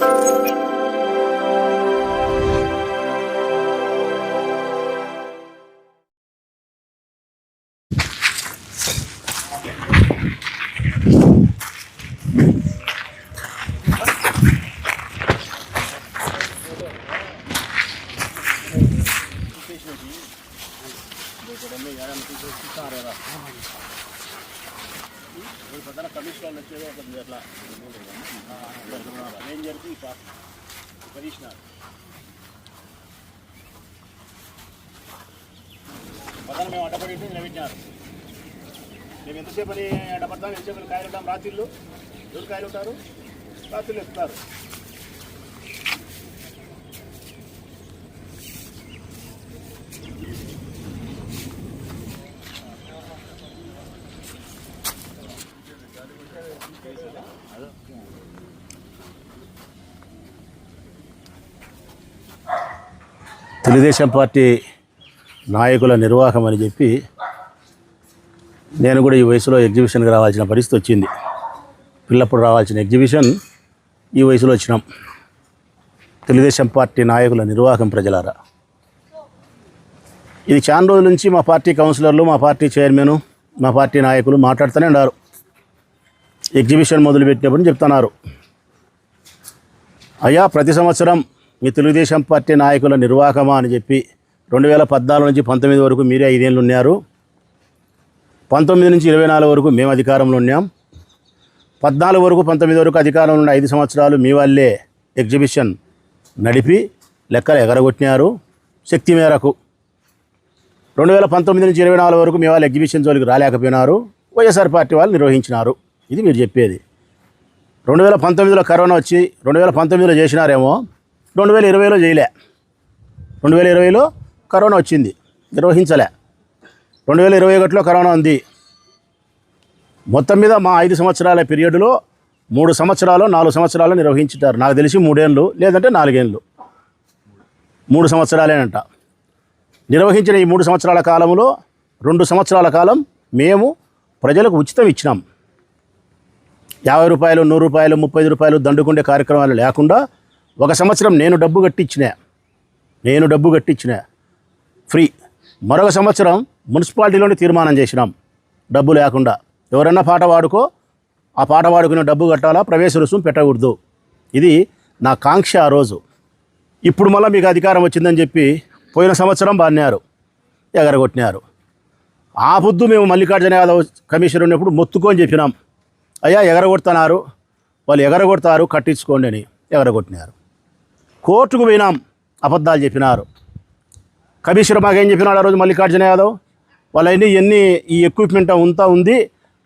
Música ప్రధాన కమిషనర్ వచ్చేది ఒక అట్లా రేంజర్కి కమిషనర్. ప్రధాన మేము అడ్డపడి నిలబెట్టినారు. మేము ఎంతసేపు అని అడ్డపడతాం? ఎంతసేపు కాయలు ఉంటాం? రాత్రిళ్ళు? ఎవరు కాయలు ఉంటారు? రాత్రిళ్ళు ఎక్కుతారు తెలుగుదేశం పార్టీ నాయకుల నిర్వాహం అని చెప్పి నేను కూడా ఈ వయసులో ఎగ్జిబిషన్కి రావాల్సిన పరిస్థితి వచ్చింది. పిల్లప్పుడు రావాల్సిన ఎగ్జిబిషన్ ఈ వయసులో వచ్చినాం. తెలుగుదేశం పార్టీ నాయకుల నిర్వాహం ప్రజలారా. ఇది చాలా రోజుల నుంచి మా పార్టీ కౌన్సిలర్లు మా పార్టీ చైర్మన్ మా పార్టీ నాయకులు మాట్లాడుతూనే ఉన్నారు. ఎగ్జిబిషన్ మొదలుపెట్టినప్పుడు చెప్తున్నారు. అయ్యా ప్రతి సంవత్సరం మీ తెలుగుదేశం పార్టీ నాయకుల నిర్వాహకమా అని చెప్పి రెండు వేల పద్నాలుగు నుంచి పంతొమ్మిది వరకు మీరే ఐదేళ్ళు ఉన్నారు. పంతొమ్మిది నుంచి ఇరవై నాలుగు వరకు మేము అధికారంలో ఉన్నాం. పద్నాలుగు వరకు పంతొమ్మిది వరకు అధికారంలో ఉన్న ఐదు సంవత్సరాలు మీ వాళ్ళే ఎగ్జిబిషన్ నడిపి లెక్కలు ఎగరగొట్టినారు. శక్తి మేరకు రెండు వేల పంతొమ్మిది నుంచి ఇరవై నాలుగు వరకు మీ వాళ్ళు ఎగ్జిబిషన్ జోలికి రాలేకపోయినారు. వైఎస్ఆర్ పార్టీ వాళ్ళు నిర్వహించినారు. ఇది మీరు చెప్పేది. రెండు వేల పంతొమ్మిదిలో కరోనా వచ్చి రెండు వేల పంతొమ్మిదిలో చేసినారేమో రెండు వేల ఇరవైలో చేయలే రెండు వేల ఇరవైలో కరోనా వచ్చింది. నిర్వహించలే. రెండు వేల ఇరవై ఒకటిలో కరోనా ఉంది. మొత్తం మీద మా ఐదు సంవత్సరాల పీరియడ్లో మూడు సంవత్సరాలు నాలుగు సంవత్సరాలు నిర్వహించుతారు నాకు తెలిసి మూడేళ్ళు లేదంటే నాలుగేళ్ళు మూడు సంవత్సరాలేనంట. నిర్వహించిన ఈ మూడు సంవత్సరాల కాలంలో రెండు సంవత్సరాల కాలం మేము ప్రజలకు ఉచితం ఇచ్చినాం. యాభై రూపాయలు నూరు రూపాయలు ముప్పై రూపాయలు దండుకుండే కార్యక్రమాలు లేకుండా ఒక సంవత్సరం నేను డబ్బు కట్టించిన నేను డబ్బు కట్టించిన ఫ్రీ. మరొక సంవత్సరం మున్సిపాలిటీలోనే తీర్మానం చేసినాం డబ్బు లేకుండా. ఎవరన్నా పాట పాడుకో ఆ పాట పాడుకునే డబ్బు కట్టాలా ప్రవేశ రుసుము పెట్టకూడదు. ఇది నా కాంక్ష ఆ రోజు. ఇప్పుడు మళ్ళీ మీకు అధికారం వచ్చిందని చెప్పి పోయిన సంవత్సరం బాన్నారు ఎగరగొట్టినారు. ఆ పొద్దు మేము మల్లికార్జున యాదవ్ కమిషనర్ ఉన్నప్పుడు మొత్తుకొని చెప్పినాం. అయ్యా ఎగరగొడుతున్నారు వాళ్ళు ఎగరగొడతారు కట్టించుకోండి అని ఎగరగొట్టినారు. కోర్టుకు పోయినాం అబద్ధాలు చెప్పినారు. కమిషనర్ మాకేం చెప్పినాడు ఆ రోజు మల్లికార్జున యాదవ్? వాళ్ళని ఎన్ని ఈ ఎక్విప్మెంట్ అంతా ఉంది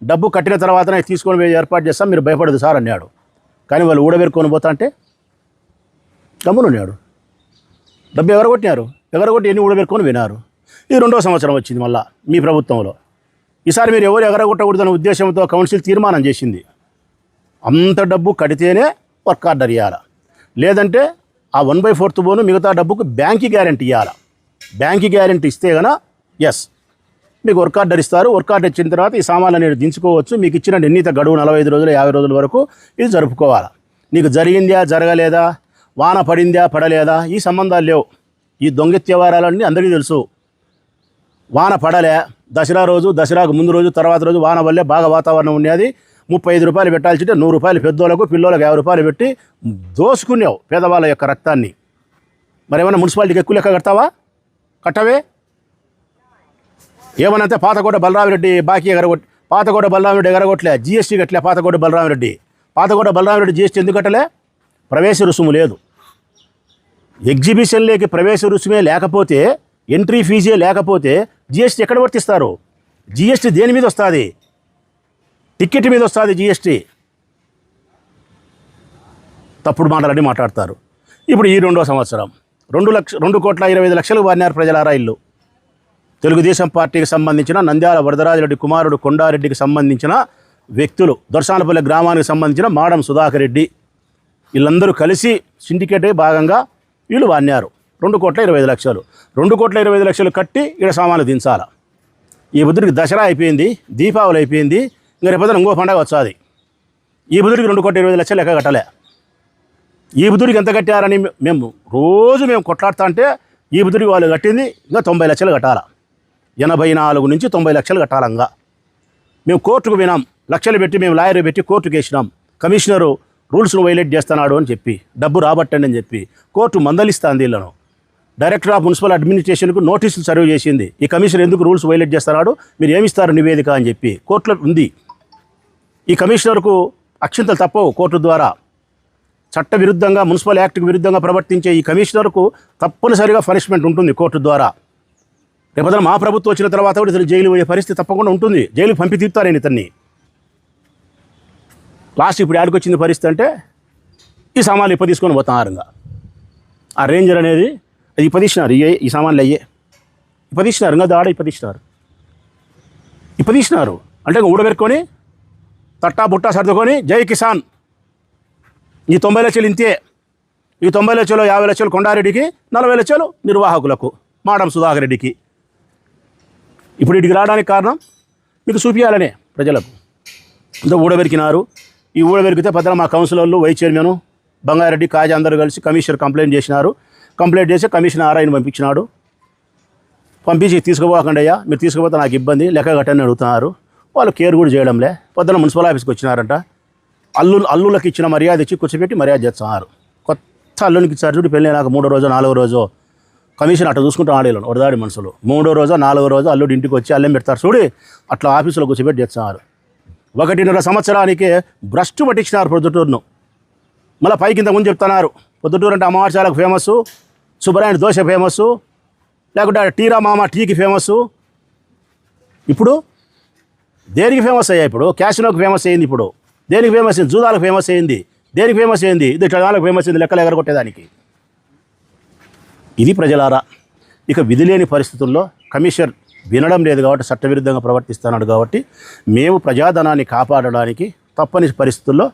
డబ్బు కట్టిన తర్వాతనే తీసుకొని ఏర్పాటు చేస్తాం మీరు భయపడదు సార్ అన్నాడు. కానీ వాళ్ళు ఊడబెరుకొని పోతా అంటే గమ్మునున్నాడు డబ్బు ఎగరగొట్టినారు ఎగరగొట్టి ఎన్ని ఊడబెరుకొని వినారు ఇది రెండో సంవత్సరం వచ్చింది మళ్ళా మీ ప్రభుత్వంలో. ఈసారి మీరు ఎవరు ఎగరగొట్టకూడదనే ఉద్దేశంతో కౌన్సిల్ తీర్మానం చేసింది. అంత డబ్బు కడితేనే వర్క్ ఆర్డర్ ఇవ్వాలి లేదంటే ఆ వన్ బై ఫోర్త్ బోను మిగతా డబ్బుకు బ్యాంకి గ్యారెంటీ ఇవ్వాలి బ్యాంకి గ్యారెంటీ ఇస్తే గన ఎస్ మీకు వర్క్ ఆర్డర్ ఇస్తారు. వర్క్ ఆర్డర్ ఇచ్చిన తర్వాత ఈ సామాన్లు అనేది దించుకోవచ్చు. మీకు ఇచ్చిన నిర్ణీత గడువు నలభై ఐదు రోజులు యాభై రోజుల వరకు ఇది జరుపుకోవాలి. నీకు జరిగిందా జరగలేదా వాన పడిందా పడలేదా ఈ సంబంధాలు లేవు. ఈ దొంగత్యవారాలన్నీ అందరికీ తెలుసు. వాన పడలే దసరా రోజు దసరాకు ముందు రోజు తర్వాత రోజు వాన వల్లే బాగా వాతావరణం ఉండేది. ముప్పై ఐదు రూపాయలు పెట్టాల్సింటే నూరు రూపాయలు పెద్దోళ్ళకు పిల్లోళ్ళకు యాభై రూపాయలు పెట్టి దోసుకునేవు పేదవాళ్ళ యొక్క రక్తాన్ని. మరి ఏమైనా మున్సిపాలిటీకి ఎక్కువ లెక్క కడతావా? కట్టవే. ఏమనంటే పాతకోట బలరామిరెడ్డి బాకీ ఎగరగొట్టి పాతకోట బలరామిరెడ్డి ఎగరగొట్టలే జిఎస్టీ కట్టలే పాతకోట బలరామిరెడ్డి. పాతకోట బలరామిరెడ్డి జిఎస్టీ ఎందుకు కట్టలే? ప్రవేశ రుసుము లేదు. ఎగ్జిబిషన్లోకి ప్రవేశ రుసుమే లేకపోతే ఎంట్రీ ఫీజే లేకపోతే జిఎస్టీ ఎక్కడ వర్తిస్తారు? జిఎస్టీ దేని మీద వస్తుంది? టికెట్ మీద వస్తుంది జిఎస్టీ. తప్పుడు మాటలన్నీ మాట్లాడతారు. ఇప్పుడు ఈ రెండో సంవత్సరం. రెండు లక్ష రెండు కోట్ల ఇరవై ఐదు లక్షలు వారినారు ప్రజలారా ఇల్లు. తెలుగుదేశం పార్టీకి సంబంధించిన నంద్యాల వరదరాజరెడ్డి కుమారుడు కొండారెడ్డికి సంబంధించిన వ్యక్తులు దొరసానపల్లి గ్రామానికి సంబంధించిన మాడం సుధాకర్ రెడ్డి వీళ్ళందరూ కలిసి సిండికేటే భాగంగా వీళ్ళు వాడినారు రెండు కోట్ల ఇరవై ఐదు లక్షలు. రెండు కోట్ల ఇరవై ఐదు లక్షలు కట్టి ఇక్కడ సామాన్లు దించాల. ఈ బుద్ధుడికి దసరా అయిపోయింది దీపావళి అయిపోయింది ఇంకా రేపొద్దున ఇంకో పండగ వచ్చాది ఈ బుధుడికి రెండు కోట్ల ఇరవై లక్షలు లెక్క కట్టలే. ఈ బుధుడికి ఎంత కట్టారని మేము రోజు మేము కొట్లాడుతా అంటే ఈ బుధుడికి వాళ్ళు కట్టింది ఇంకా తొంభై లక్షలు కట్టాల. ఎనభై నాలుగు నుంచి తొంభై లక్షలు కట్టాలంగా మేము కోర్టుకు వినాం లక్షలు పెట్టి మేము లాయర్ పెట్టి కోర్టుకు వేసినాం. కమిషనరు రూల్స్ను వైలేట్ చేస్తున్నాడు అని చెప్పి డబ్బు రాబట్టండి అని చెప్పి కోర్టు మందలిస్తాంది వీళ్ళను. డైరెక్టర్ ఆఫ్ మున్సిపల్ అడ్మినిస్ట్రేషన్కు నోటీసులు సర్వ్ చేసింది. ఈ కమిషన్ ఎందుకు రూల్స్ వైలేట్ చేస్తున్నాడు? మీరు ఏమిస్తారు నివేదిక అని చెప్పి కోర్టులో ఉంది. ఈ కమిషనర్కు అక్షింతలు తప్పవు. కోర్టు ద్వారా చట్ట విరుద్ధంగా మున్సిపల్ యాక్ట్కి విరుద్ధంగా ప్రవర్తించే ఈ కమిషనర్కు తప్పనిసరిగా పనిష్మెంట్ ఉంటుంది కోర్టు ద్వారా. రేపదన మా ప్రభుత్వం వచ్చిన తర్వాత కూడా ఇతను జైలు పోయే పరిస్థితి తప్పకుండా ఉంటుంది. జైలుకి పంపి తీరుతారు నేను ఇతన్ని? లాస్ట్ ఇప్పుడు యాడికి వచ్చింది పరిస్థితి అంటే ఈ సామాన్లు ఇప్ప తీసుకొని పోతాం ఇంకా ఆ రేంజర్ అనేది అది ఇప్పదీసినారు ఇయ్యే ఈ సామాన్లు అయ్యే. ఇప్పదీసినారు ఇంకా దాడ ఇప్పదీసినారు ఇప్పదీసినారు అంటే ఊడబెట్టుకొని తట్టా బుట్టా సర్దుకొని జై కిసాన్. ఈ తొంభై లక్షలు ఇంతే. ఈ తొంభై లక్షలు యాభై లక్షలు కొండారెడ్డికి నలభై లక్షలు నిర్వాహకులకు మాడం సుధాకర్ రెడ్డికి. ఇప్పుడు ఇటుకి రావడానికి కారణం మీకు చూపించాలనే ప్రజలకు. ఇంత ఊడబెరికినారు. ఈ ఊడబెరికితే పెద్ద మా కౌన్సిలర్లు వైస్ చైర్మన్ బంగారెడ్డి కాజా అందరూ కలిసి కమిషనర్ కంప్లైంట్ చేసినారు. కంప్లైంట్ చేసి కమిషనర్ ఆర్ఐని పంపించినాడు. పంపించి తీసుకుపోకండి అయ్యా మీరు తీసుకుపోతే నాకు ఇబ్బంది లెక్క కట్టని అడుగుతున్నారు. వాళ్ళు కేర్ కూడా చేయడంలే. పొద్దున మున్సిపల్ ఆఫీస్కి వచ్చినారంట. అల్లు అల్లులకు ఇచ్చిన మర్యాద ఇచ్చి కూర్చోబెట్టి మర్యాద చేస్తున్నారు. కొత్త అల్లునికి ఇచ్చారు చూడు పెళ్ళి నాకు మూడో రోజు నాలుగో రోజు. కమిషన్ అట్లా చూసుకుంటూ ఆడేళ్ళు ఒకదాడి మనుషులు. మూడో రోజు నాలుగో రోజు అల్లుడు ఇంటికి వచ్చి అల్లెం పెడతారు. చూడి అట్లా ఆఫీసులో కూర్చోబెట్టి చేస్తున్నారు. ఒకటిన్నర సంవత్సరానికి భ్రష్టు పట్టించినారు పొద్దుటూరును. మళ్ళీ పైకి ఇంతకుముందు చెప్తున్నారు. పొద్దుటూరు అంటే అమావాస్యాలకు ఫేమస్ సుబ్బరాయణ దోశ ఫేమస్ లేకుంటే టీరా మామ టీకి ఫేమస్. ఇప్పుడు దేనికి ఫేమస్ అయ్యాయి ఇప్పుడు? క్యాసినోకి ఫేమస్ అయింది ఇప్పుడు. దేనికి ఫేమస్ అయింది జూదాలకు ఫేమస్ అయింది దేనికి ఫేమస్ అయింది ఇది చదాలకు ఫేమస్ అయింది లెక్కలు ఎగరగొట్టేదానికి. ఇది ప్రజలారా ఇక విధి లేని పరిస్థితుల్లో కమిషనర్ వినడం లేదు కాబట్టి చట్టవిరుద్ధంగా ప్రవర్తిస్తున్నాడు కాబట్టి మేము ప్రజాధనాన్ని కాపాడడానికి తప్పని పరిస్థితుల్లో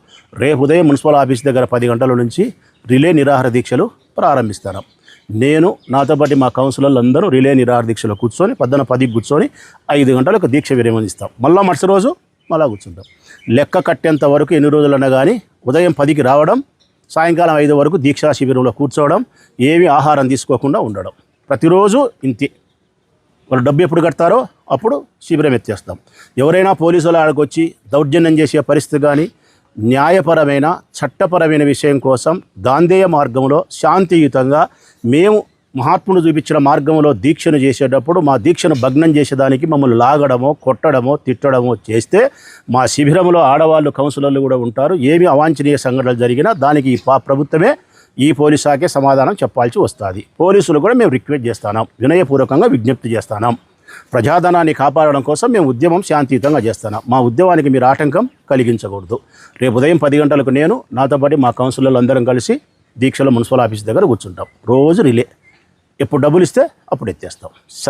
రేపు ఉదయం మున్సిపల్ ఆఫీస్ దగ్గర పది గంటల నుంచి రిలే నిరాహార దీక్షలు ప్రారంభిస్తాం నేను నాతో పాటు మా కౌన్సిలర్లు అందరూ రిలే నిరాహార దీక్షలో కూర్చొని పొద్దున పదికి కూర్చొని ఐదు గంటలకు దీక్ష విరమణిస్తాం మళ్ళీ మరుసటి రోజు మళ్ళా కూర్చుంటాం. లెక్క కట్టేంత వరకు ఎన్ని రోజులన్నా కానీ ఉదయం పదికి రావడం సాయంకాలం ఐదు వరకు దీక్షా శిబిరంలో కూర్చోవడం ఏమీ ఆహారం తీసుకోకుండా ఉండడం. ప్రతిరోజు ఇంతే. వాళ్ళు డబ్బు ఎప్పుడు కడతారో అప్పుడు శిబిరం ఎత్తేస్తాం. ఎవరైనా పోలీసులు ఆడకొచ్చి వచ్చి దౌర్జన్యం చేసే పరిస్థితి కానీ న్యాయపరమైన చట్టపరమైన విషయం కోసం గాంధేయ మార్గంలో శాంతియుతంగా మేము మహాత్ముడు చూపించిన మార్గంలో దీక్షను చేసేటప్పుడు మా దీక్షను భగ్నం చేసేదానికి మమ్మల్ని లాగడమో కొట్టడమో తిట్టడమో చేస్తే మా శిబిరంలో ఆడవాళ్ళు కౌన్సిలర్లు కూడా ఉంటారు. ఏమి అవాంఛనీయ సంఘటనలు జరిగినా దానికి ఈ ప్రభుత్వమే ఈ పోలీసాకే శాఖే సమాధానం చెప్పాల్సి వస్తుంది. పోలీసులు కూడా మేము రిక్వెస్ట్ చేస్తున్నాం వినయపూర్వకంగా విజ్ఞప్తి చేస్తున్నాం ప్రజాధనాన్ని కాపాడడం కోసం మేము ఉద్యమం శాంతియుతంగా చేస్తున్నాం మా ఉద్యమానికి మీరు ఆటంకం కలిగించకూడదు. రేపు ఉదయం పది గంటలకు నేను నాతో పాటు మా కౌన్సిలర్లు అందరం కలిసి దీక్షలో మున్సిపల్ ఆఫీస్ దగ్గర కూర్చుంటాం. రోజు రిలే. ఎప్పుడు డబ్బులు ఇస్తే అప్పుడు ఎత్తేస్తాం. సరే.